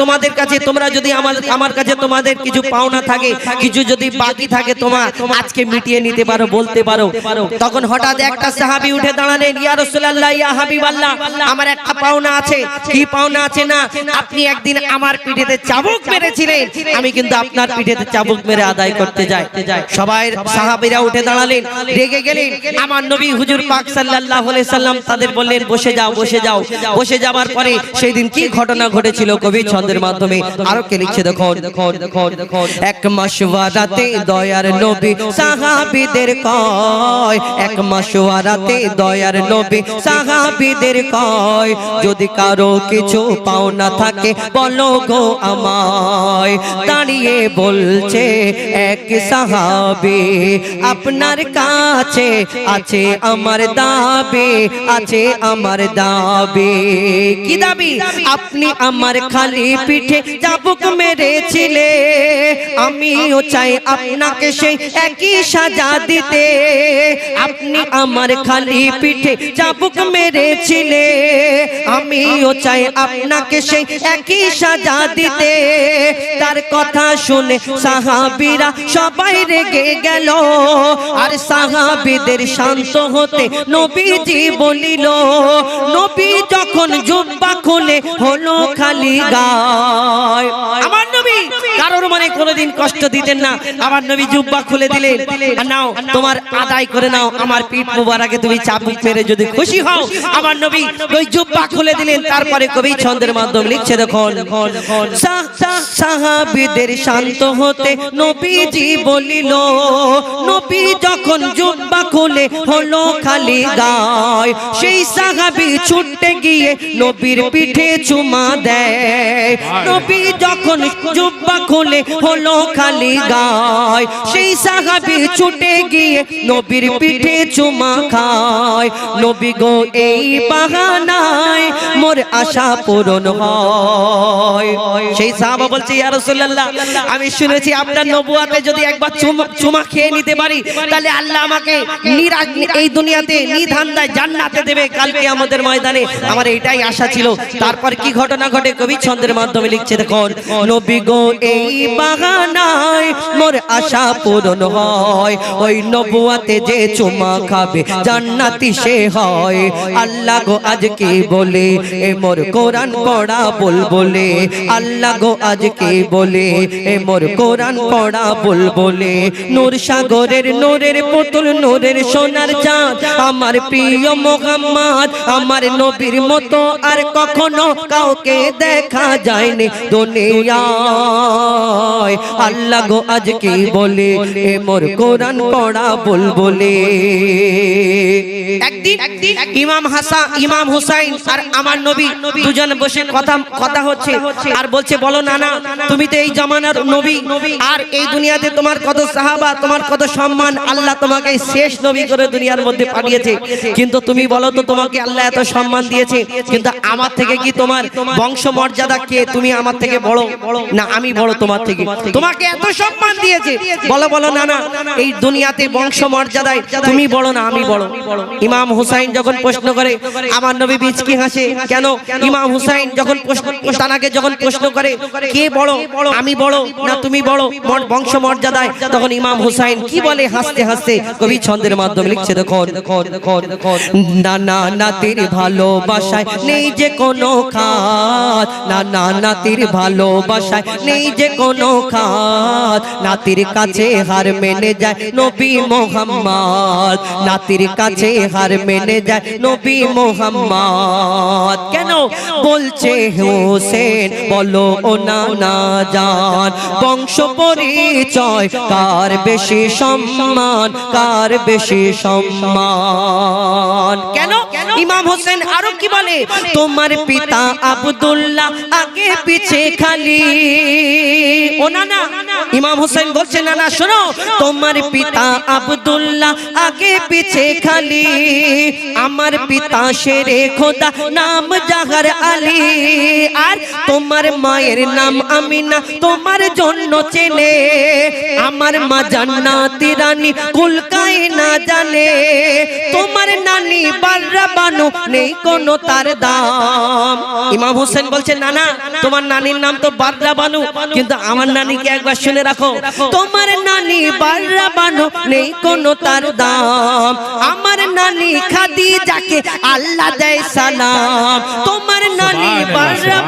তোমাদের কাছে পাওনা থাকে, কিছু যদি বাকি থাকে তোমার, আজকে মিটিয়ে নিতে পারো, বলতে পারো। তখন হঠাৎ একটা সাহাবী উঠে দাঁড়ালেন আমার একটা পাওনা আছে, কি পাওনা আছে না? আপনি একদিন আমার পিঠেতে চাবুক মেরেছিলেন। আমি কিন্তু আপনার পিঠেতে চাবুক মেরে আদায় করতে যাই সবাই সাহাবীরা উঠে দাঁড়ালেন রেগে গেলেন। আমার নবী হুজুর পাক সাল্লাল্লাহু আলাইহি সাল্লাম তাদের বললেন বসে যাও বসে যাও বসে যাবার পরে সেই দিন কি ঘটনা ঘটেছিল কবি ছন্দের মাধ্যমে? আরও কে লিখছে দেখো এক মাসওয়ারাতে দয়ার নবী সাহাবীদের কয়। এক মাসওয়ারাতে দয়ার নবী সাহাবীদের কয়। যদি কারও কিছু পাওনা থাকে বলো গো আমায়, দাঁড়িয়ে বলছে এক সাহাবী, আপনার কাছে আছে আমার দাবি, আছে আমার দাবি। কি দাবি? আপনি আমার খালি পিঠে চাবুক মেরেছিলে, আমিও চাই আপনাকে সেই একই সাজা দিতে। আপনি আমার খালি পিঠে চাবুক মেরেছিলে, আমিও চাই আপনাকে সেই একই সাজা দিতে তার কথা শুনে সাহাবিরা সবাই রেগে গেল। আর সাহাবিদের শান্ত হতে নবীজি বলিল, নবী যখন জুব্বা খুলে হলো খালি গায়। আমার নবী কারোর মনে কোনোদিন কষ্ট দিতেন না। আমার নবী জুব্বা খুলে দিলেন। নাও, তোমার আদায় করে নাও। আমার পিঠ মুবারকে তুমি চাবুক মেরে যদি খুশি হও, আমার নবী ওই জুব্বা খুলে দিলেন। তারপরে কবি ছন্দের মাধ্যমে লিখছে, দেখুন। সাহাবীদের শান্ত হতে নবীজি বলিল, নবী যখন জুব্বা খুলে হলো খালি গায়, সেই সাহাবী ছুটতে গিয়ে নবীর পিঠে চুমা দেয়। নবী যখন জুব্বা খুলে হলো খালি গায় সেই সাহাবী ছুটে গিয়ে নবীর পিঠে চুমা খায়। নবী গো এই বাহানায় মোর আশা পূরণ হয়। সেই সাহাবা বলছে ইয়া রাসূলুল্লাহ আমি শুনেছি আপনার নবুয়াতে যদি একবার চুমা চুমা খেয়ে নিতে পারি তাহলে আল্লাহ আমাকে এই দুনিয়াতে নিধান্দায় জান্নাতে দেবে। কালকে আমাদের ময়দানে আমার এটাই আশা ছিল। তারপর কি ঘটনা ঘটে? কবি ছন্দের মাধ্যমে লিখছে, দেখুন, নবী গো, এই বাগানায় মোর আশা পূরণ হয়। ওই নবুয়াতে যে চুমা খাবে, জান্নাতি সে হয়। আল্লাহ গো, আজ কি বলে? এ মোর কোরআন পড়া বল বলে। আল্লাহ গো, আজ কি বলে? এ মোর কোরআন পড়া বল বলে। নূর সাগরের নূরের পুতুল, নূরের সোনার চাঁদ। আমার প্রিয় মোহাম্মদ, আমার নবীর মতো আর কখনো কাউকে দেখা যায়নি দুনিয়ায়। আল্লাহ গো, আজ কি বলে? এ মোর কোরআন পড়া বল বলে ইমাম হাসান ইমাম হুসাইন আর আমার নবী দুজন বসে কথা কথা হচ্ছে আর বলছে, বলো না না তুমি তো এই জামানার নবী আর এই দুনিয়াতে তোমার কত সাহাবা, তোমার কত সম্মান, আল্লাহ তোমাকে শেষ নবী করে দুনিয়ার মধ্যে পাঠিয়েছে। কিন্তু তুমি বলো তো তোমাকে আল্লাহ এত সম্মান দিয়েছে? কিন্তু আমার থেকে কি তোমার বংশ মর্যাদা কে? তুমি আমার থেকে বড়? না, আমি বড় তোমার থেকে। তোমাকে এত সম্মান দিয়েছে। বলো বলো, না না, এই দুনিয়াতে বংশ মর্যাদায় তুমি বড় না আমি বড়? ইমাম হুসাইন যখন প্রশ্ন করে, আমার নবী বিচকি হাসে, কেন? ইমাম হুসাইন যখন প্রশ্ন, তানাকে যখন প্রশ্ন করে, কে বড়? আমি বড় না তুমি বড়? বংশ মর্যাদায় তখন ইমাম হুসাইন কি বলে? হাসতে হাসতে কবি ছন্দের মাধ্যমে লিখছে, দেখুন। নানা নাতির ভালোবাসায়। নেই যে কোনো খাত। নানা নাতির ভালোবাসায়। নেই যে কোনো খাত। নাতির কাছে হার মেনে যায় নবী মোহাম্মদ। নাতির কাছে হার মেনে যায় নবী মোহাম্মদ। কেন? বলছে হোসেন বলো ও না না জান। বংশ পরিচয় কার বেশি সম্মান? কার বেশি সম্মান? কেন? ইমাম হোসেন আরও কি বলে তোমার পিতা আব্দুল্লাহ আগে পিছে খালি। ও না না ইমাম হোসেন বলছে না না শোনো, তোমার পিতা আব্দুল্লাহ আগে পিছে খালি। আমার পিতা শেরে খোদা, নাম জাহার আলী। আর তোমার মায়ের নাম আমিনা, তোমার জন্য চেনে। আমার মা জান্নাতি রানী কুলকাই না জানে তোমার নানি বানো নেই কোনো তার দাম। ইমাম হোসেন বলছে না না তোমার নানির নাম তো বাদরা বানু, কিন্তু আমার নানিকে একবার শুনে রাখো। তোমার নানি বাররা বানো নেই কোন তার দাম। আমার নানি খাদিজাকে আল্লাহ দেয় সালাম। তোমার নানি বাররা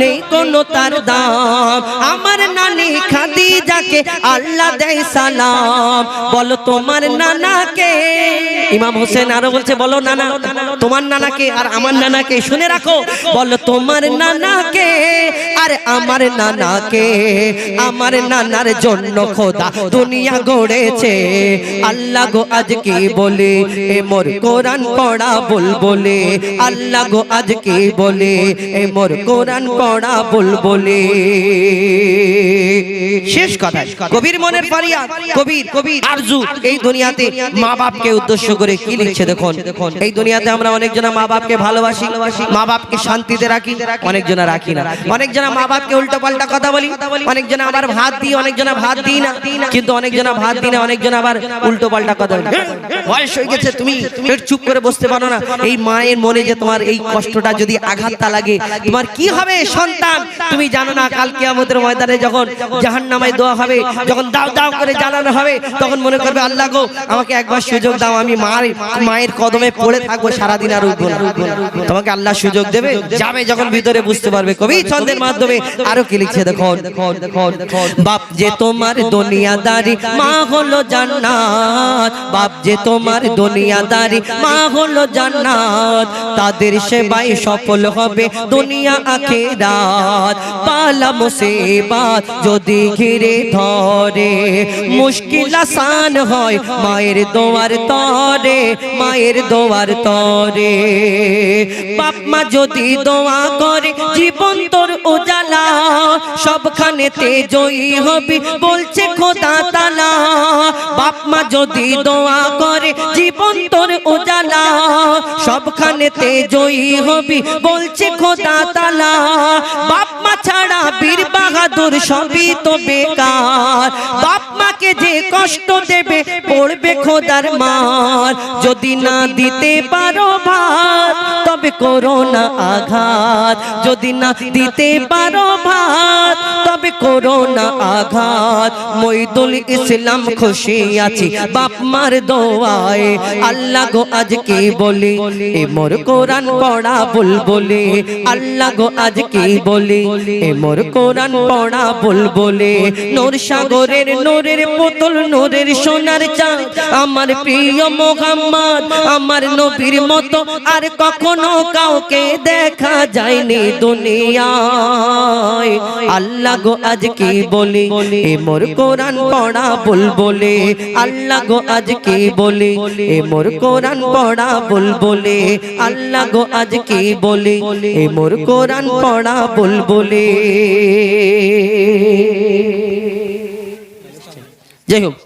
নেই কোনো তার দাম। আমার নানি খাদিজাকে আল্লাহ দেয় সালাম। বলো তোমার নানাকে। ইমাম হোসেন আরও বলছে বলো নানা তোমার নানাকে আর আমার নানাকে শুনে রাখো। বলো তোমার নানাকে আর আমার নানাকে। আমার নানার জন্য খোদা দুনিয়া গড়েছে। আল্লাহ গো আজ কি বলে? এ মোর কোরআন পড়া বল বলে আল্লাহ গো আজ কি বলে এ মোর কোরআন পড়া বল বলে শেষ কথা। কবির মনের ফারিয়াদ কবির কবির আরজু এই দুনিয়াতে মা বাপকে উদ্দেশ্য করে কি লিখছে দেখুন? এই দুনিয়াতে আমরা অনেকজনা মা বাপকে ভালোবাসি মা বাপকে শান্তিতে রাখি অনেকজনা রাখি না। অনেকজনা মা বাপকে উল্টো পাল্টা কথা বলি অনেকজনা আবার ভাত দিই অনেকজনা ভাত দিই না। কিন্তু অনেক অনেকজনা ভাত দিই না অনেকজনা আবার উল্টো পাল্টা কথা বলি। বয়স হয়ে গেছে তুমি একটু চুপ করে বসতে পারো না। এই মায়ের মনে যে তোমার এই কষ্টটা যদি আঘাতটা লাগে, তোমার কি হবে সন্তান? তুমি জানো না, কাল কিয়ামতের ময়দানে যখন জাহান্নামায় দোয়া হবে, যখন দাও দাও করে জ্বালানো হবে, তখন মনে করবে, আল্লাহ গো, আমাকে একবার সুযোগ দাও, আমি মায়ের মায়ের কদমে পড়ে থাকব, সারাদিন আর উঠবো না। তোমাকে আল্লাহ সুযোগ দেবে, যাবে যখন ভিতরে, বুঝতে পারবে। কবি ছন্দের মাধ্যমে আরও কি লিখছে দেখো বাপ যে তোমার দুনিয়াদারি, মা হলো জান্নাত। বাপ যে তোমার দুনিয়াদারি মা হলো জান্নাত। তাদের সেবাই সফল হবে দুনিয়া আখেরাত। পালা মুসিবাত যদি ঘিরে ধরে, মুশকিল আসান হয় মায়ের দোয়ার তরে, মায়ের দোয়ার তরে। বাপ মা যদি দোয়া করে, জীবন তোর উজালা, সবখানেতে জয়ী হবি বলছে খোদা তালা। বাপ মা যদি দোয়া করে, জীবন তোর উজালা, সবখানেতে জয়ী হবি বলছে খোদা তালা। বাপ মা ছাড়া বীর বাহাদুর সবই তো বেকার। বাপ মাকে যে কষ্ট দেবে, পড়বে খোদার মার। যদি না দিতে পারো ভাত তবে করো না আঘাত। যদি না দিতে পারো ভাত, তবে করো না আঘাত। মইদুল ইসলাম খুশি আছি, বাপ মার দোয়ায়। আল্লাহ গো আজ কি বলি, এ মোর কোরআন পড়া বল বলে আল্লাহ গো আজ কি বলি, এ মোর কোরআন পড়া বল বলে নূর সাগরের নূরের পুতুল, নূরের সোনার চাঁদ। আমার প্রিয় মোহাম্মদ, আমার নবীর মতো আর কখনো কাউকে দেখা যায়নি দুনিয়ায়। আল্লাহ গো আজ কি বলি? এ মোর কোরআন পড়া বল বলে। আল্লাহ গো আজ কি বলি? এ মোর কোরআন পড়া বল বলে। আল্লাহ গো আজ কি বলি? এ মোর কোরআন পড়া বল বলে। যাই হোক।